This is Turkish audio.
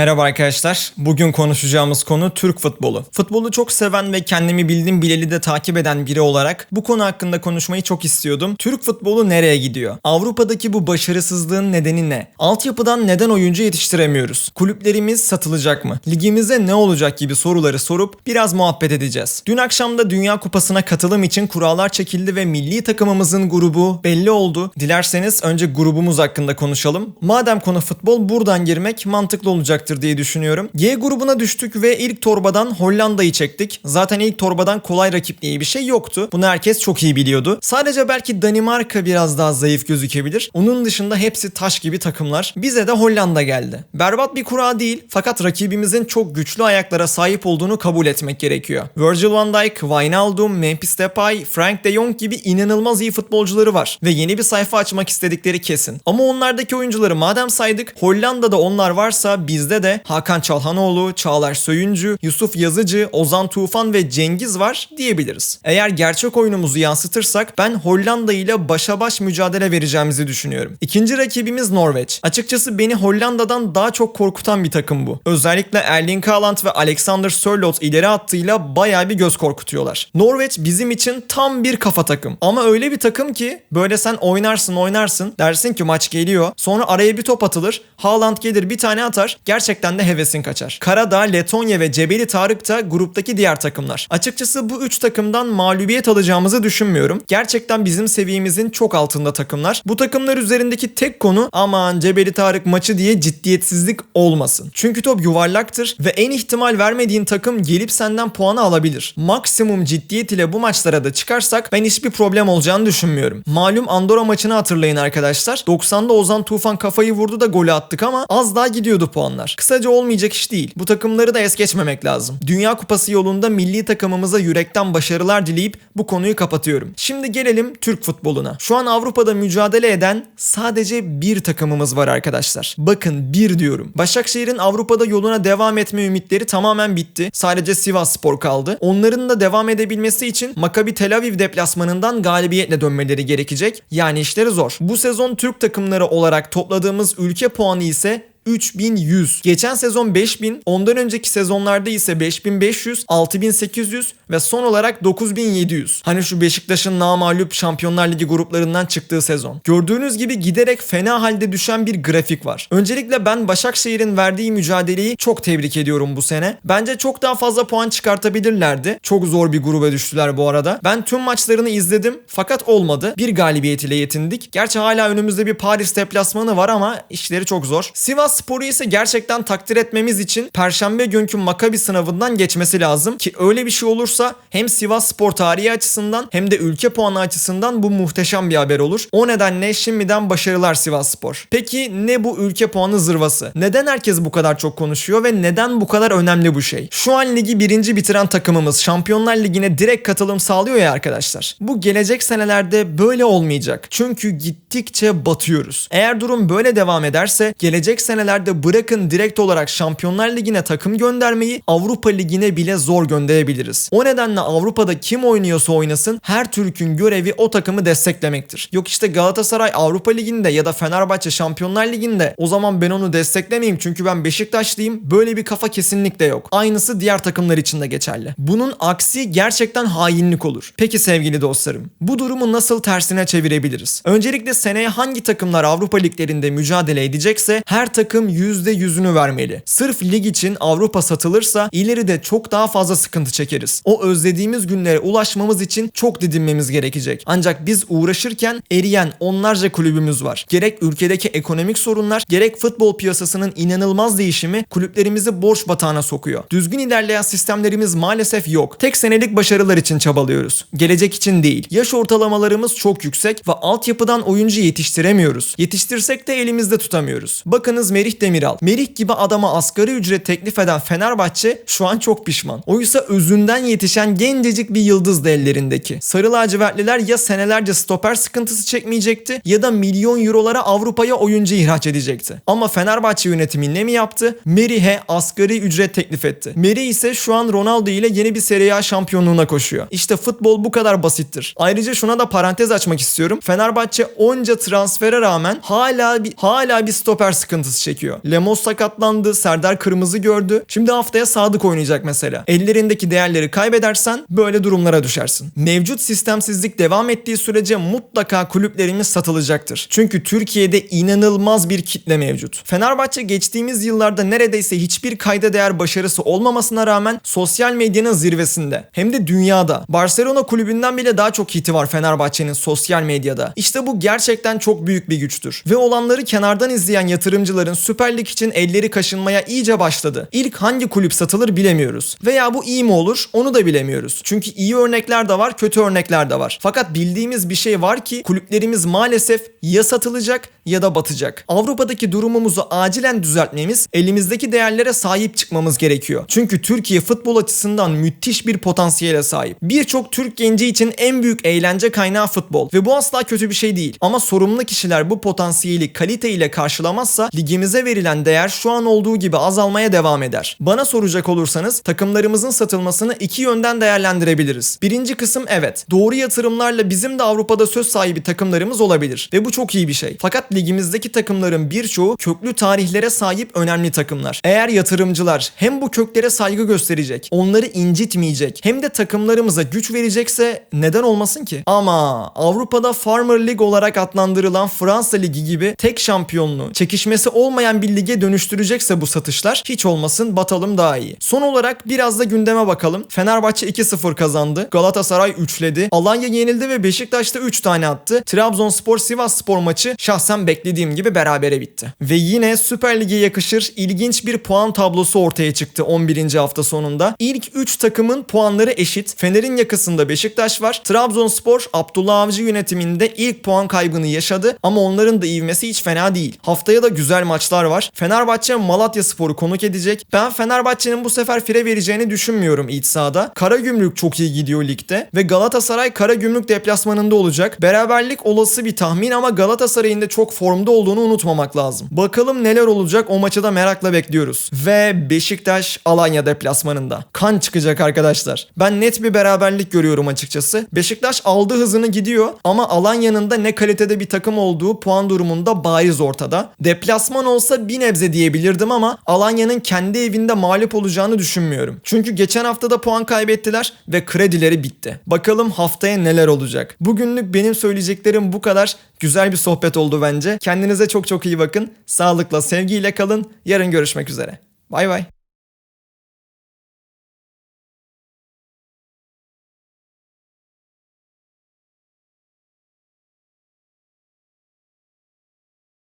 Merhaba arkadaşlar. Bugün konuşacağımız konu Türk futbolu. Futbolu çok seven ve kendimi bildim bileli de takip eden biri olarak bu konu hakkında konuşmayı çok istiyordum. Türk futbolu nereye gidiyor? Avrupa'daki bu başarısızlığın nedeni ne? Altyapıdan neden oyuncu yetiştiremiyoruz? Kulüplerimiz satılacak mı? Ligimize ne olacak gibi soruları sorup biraz muhabbet edeceğiz. Dün akşam da Dünya Kupası'na katılım için kurallar çekildi ve milli takımımızın grubu belli oldu. Dilerseniz önce grubumuz hakkında konuşalım. Madem konu futbol buradan girmek mantıklı olacaktır diye düşünüyorum. G grubuna düştük ve ilk torbadan Hollanda'yı çektik. Zaten ilk torbadan kolay rakip diye bir şey yoktu. Bunu herkes çok iyi biliyordu. Sadece belki Danimarka biraz daha zayıf gözükebilir. Onun dışında hepsi taş gibi takımlar. Bize de Hollanda geldi. Berbat bir kura değil fakat rakibimizin çok güçlü ayaklara sahip olduğunu kabul etmek gerekiyor. Virgil van Dijk, Wijnaldum, Memphis Depay, Frank de Jong gibi inanılmaz iyi futbolcuları var ve yeni bir sayfa açmak istedikleri kesin. Ama onlardaki oyuncuları madem saydık Hollanda'da onlar varsa bizde de Hakan Çalhanoğlu, Çağlar Söyüncü, Yusuf Yazıcı, Ozan Tufan ve Cengiz var diyebiliriz. Eğer gerçek oyunumuzu yansıtırsak ben Hollanda ile başa baş mücadele vereceğimizi düşünüyorum. İkinci rakibimiz Norveç. Açıkçası beni Hollanda'dan daha çok korkutan bir takım bu. Özellikle Erling Haaland ve Alexander Sörloth ileri attığıyla bayağı bir göz korkutuyorlar. Norveç bizim için tam bir kafa takım. Ama öyle bir takım ki böyle sen oynarsın oynarsın dersin ki maç geliyor. Sonra araya bir top atılır. Haaland gelir bir tane atar. Gerçekten de hevesin kaçar. Karadağ, Letonya ve Cebeli Tarık da gruptaki diğer takımlar. Açıkçası bu üç takımdan mağlubiyet alacağımızı düşünmüyorum. Gerçekten bizim seviyemizin çok altında takımlar. Bu takımlar üzerindeki tek konu aman Cebeli Tarık maçı diye ciddiyetsizlik olmasın. Çünkü top yuvarlaktır ve en ihtimal vermediğin takım gelip senden puanı alabilir. Maksimum ciddiyet ile bu maçlara da çıkarsak ben hiçbir problem olacağını düşünmüyorum. Malum Andorra maçını hatırlayın arkadaşlar. 90'da Ozan Tufan kafayı vurdu da golü attık ama az daha gidiyordu puanlar. Kısaca olmayacak iş değil. Bu takımları da es geçmemek lazım. Dünya Kupası yolunda milli takımımıza yürekten başarılar dileyip bu konuyu kapatıyorum. Şimdi gelelim Türk futboluna. Şu an Avrupa'da mücadele eden sadece bir takımımız var arkadaşlar. Bakın bir diyorum. Başakşehir'in Avrupa'da yoluna devam etme ümitleri tamamen bitti. Sadece Sivas Spor kaldı. Onların da devam edebilmesi için Maccabi Tel Aviv deplasmanından galibiyetle dönmeleri gerekecek. Yani işleri zor. Bu sezon Türk takımları olarak topladığımız ülke puanı ise 3100. Geçen sezon 5000, ondan önceki sezonlarda ise 5500, 6800 ve son olarak 9700. Hani şu Beşiktaş'ın namalup Şampiyonlar Ligi gruplarından çıktığı sezon. Gördüğünüz gibi giderek fena halde düşen bir grafik var. Öncelikle ben Başakşehir'in verdiği mücadeleyi çok tebrik ediyorum bu sene. Bence çok daha fazla puan çıkartabilirlerdi. Çok zor bir gruba düştüler bu arada. Ben tüm maçlarını izledim fakat olmadı. Bir galibiyet ile yetindik. Gerçi hala önümüzde bir Paris deplasmanı var ama işleri çok zor. Sivas Sporu ise gerçekten takdir etmemiz için Perşembe günkü Makabi sınavından geçmesi lazım ki öyle bir şey olursa hem Sivas Spor tarihi açısından hem de ülke puanı açısından bu muhteşem bir haber olur. O nedenle şimdiden başarılar Sivas Spor. Peki ne bu ülke puanı zırvası? Neden herkes bu kadar çok konuşuyor ve neden bu kadar önemli bu şey? Şu an ligi birinci bitiren takımımız Şampiyonlar Ligi'ne direkt katılım sağlıyor ya arkadaşlar. Bu gelecek senelerde böyle olmayacak. Çünkü gittikçe batıyoruz. Eğer durum böyle devam ederse gelecek senelerde bırakın direkt olarak Şampiyonlar Ligi'ne takım göndermeyi Avrupa Ligi'ne bile zor gönderebiliriz. O nedenle Avrupa'da kim oynuyorsa oynasın her Türk'ün görevi o takımı desteklemektir. Yok işte Galatasaray Avrupa Ligi'nde ya da Fenerbahçe Şampiyonlar Ligi'nde o zaman ben onu desteklemeyeyim çünkü ben Beşiktaşlıyım. Böyle bir kafa kesinlikle yok. Aynısı diğer takımlar için de geçerli. Bunun aksi gerçekten hainlik olur. Peki sevgili dostlarım bu durumu nasıl tersine çevirebiliriz? Öncelikle seneye hangi takımlar Avrupa liglerinde mücadele edecekse her takım %100'ünü vermeli. Sırf lig için Avrupa satılırsa ileride çok daha fazla sıkıntı çekeriz. O özlediğimiz günlere ulaşmamız için çok didinmemiz gerekecek. Ancak biz uğraşırken eriyen onlarca kulübümüz var. Gerek ülkedeki ekonomik sorunlar gerek futbol piyasasının inanılmaz değişimi kulüplerimizi borç batağına sokuyor. Düzgün ilerleyen sistemlerimiz maalesef yok. Tek senelik başarılar için çabalıyoruz. Gelecek için değil. Yaş ortalamalarımız çok yüksek ve altyapıdan oyuncu yetiştiremiyoruz. Yetiştirsek de elimizde tutamıyoruz. Bakınız Merih Demiral. Merih gibi adama asgari ücret teklif eden Fenerbahçe şu an çok pişman. Oysa özünden yetişen gencecik bir yıldızdı ellerindeki. Sarı lacivertliler ya senelerce stoper sıkıntısı çekmeyecekti ya da milyon eurolara Avrupa'ya oyuncu ihraç edecekti. Ama Fenerbahçe yönetimi ne mi yaptı? Merih'e asgari ücret teklif etti. Merih ise şu an Ronaldo ile yeni bir Serie A şampiyonluğuna koşuyor. İşte futbol bu kadar basittir. Ayrıca şuna da parantez açmak istiyorum. Fenerbahçe onca transfere rağmen hala bir hala bir stoper sıkıntısı çekiyor çekiyor. Lemos sakatlandı, Serdar kırmızı gördü. Şimdi haftaya Sadık oynayacak mesela. Ellerindeki değerleri kaybedersen böyle durumlara düşersin. Mevcut sistemsizlik devam ettiği sürece mutlaka kulüplerimiz satılacaktır. Çünkü Türkiye'de inanılmaz bir kitle mevcut. Fenerbahçe geçtiğimiz yıllarda neredeyse hiçbir kayda değer başarısı olmamasına rağmen sosyal medyanın zirvesinde. Hem de dünyada. Barcelona kulübünden bile daha çok hiti var Fenerbahçe'nin sosyal medyada. İşte bu gerçekten çok büyük bir güçtür. Ve olanları kenardan izleyen yatırımcıların Süper Lig için elleri kaşınmaya iyice başladı. İlk hangi kulüp satılır bilemiyoruz. Veya bu iyi mi olur onu da bilemiyoruz. Çünkü iyi örnekler de var, kötü örnekler de var. Fakat bildiğimiz bir şey var ki kulüplerimiz maalesef ya satılacak ya da batacak. Avrupa'daki durumumuzu acilen düzeltmemiz, elimizdeki değerlere sahip çıkmamız gerekiyor. Çünkü Türkiye futbol açısından müthiş bir potansiyele sahip. Birçok Türk genci için en büyük eğlence kaynağı futbol ve bu asla kötü bir şey değil. Ama sorumlu kişiler bu potansiyeli kalite ile karşılamazsa ligimize verilen değer şu an olduğu gibi azalmaya devam eder. Bana soracak olursanız takımlarımızın satılmasını iki yönden değerlendirebiliriz. Birinci kısım evet. Doğru yatırımlarla bizim de Avrupa'da söz sahibi takımlarımız olabilir ve bu çok iyi bir şey. Fakat ligimizdeki takımların birçoğu köklü tarihlere sahip önemli takımlar. Eğer yatırımcılar hem bu köklere saygı gösterecek, onları incitmeyecek hem de takımlarımıza güç verecekse neden olmasın ki? Ama Avrupa'da Farmer League olarak adlandırılan Fransa Ligi gibi tek şampiyonluğu, çekişmesi olmayan bir lige dönüştürecekse bu satışlar hiç olmasın batalım daha iyi. Son olarak biraz da gündeme bakalım. Fenerbahçe 2-0 kazandı. Galatasaray 3'ledi. Alanya yenildi ve Beşiktaş'ta 3 tane attı. Trabzonspor Sivasspor maçı şahsen beklediğim gibi berabere bitti. Ve yine Süper Lig'e yakışır ilginç bir puan tablosu ortaya çıktı 11. hafta sonunda. İlk 3 takımın puanları eşit. Fener'in yakasında Beşiktaş var. Trabzonspor Abdullah Avcı yönetiminde ilk puan kaybını yaşadı ama onların da ivmesi hiç fena değil. Haftaya da güzel maçlar var. Fenerbahçe Malatya Sporu konuk edecek. Ben Fenerbahçe'nin bu sefer fire vereceğini düşünmüyorum iç sahada. Karagümrük çok iyi gidiyor ligde ve Galatasaray Karagümrük deplasmanında olacak. Beraberlik olası bir tahmin ama Galatasaray'ın da çok formda olduğunu unutmamak lazım. Bakalım neler olacak o maçı da merakla bekliyoruz. Ve Beşiktaş Alanya deplasmanında. Kan çıkacak arkadaşlar. Ben net bir beraberlik görüyorum açıkçası. Beşiktaş aldı hızını gidiyor ama Alanya'nın da ne kalitede bir takım olduğu puan durumunda bariz ortada. Deplasman olsa bir nebze diyebilirdim ama Alanya'nın kendi evinde mağlup olacağını düşünmüyorum. Çünkü geçen hafta da puan kaybettiler ve kredileri bitti. Bakalım haftaya neler olacak. Bugünlük benim söyleyeceklerim bu kadar. Güzel bir sohbet oldu bence. Kendinize çok çok iyi bakın. Sağlıkla, sevgiyle kalın. Yarın görüşmek üzere. Bay bay.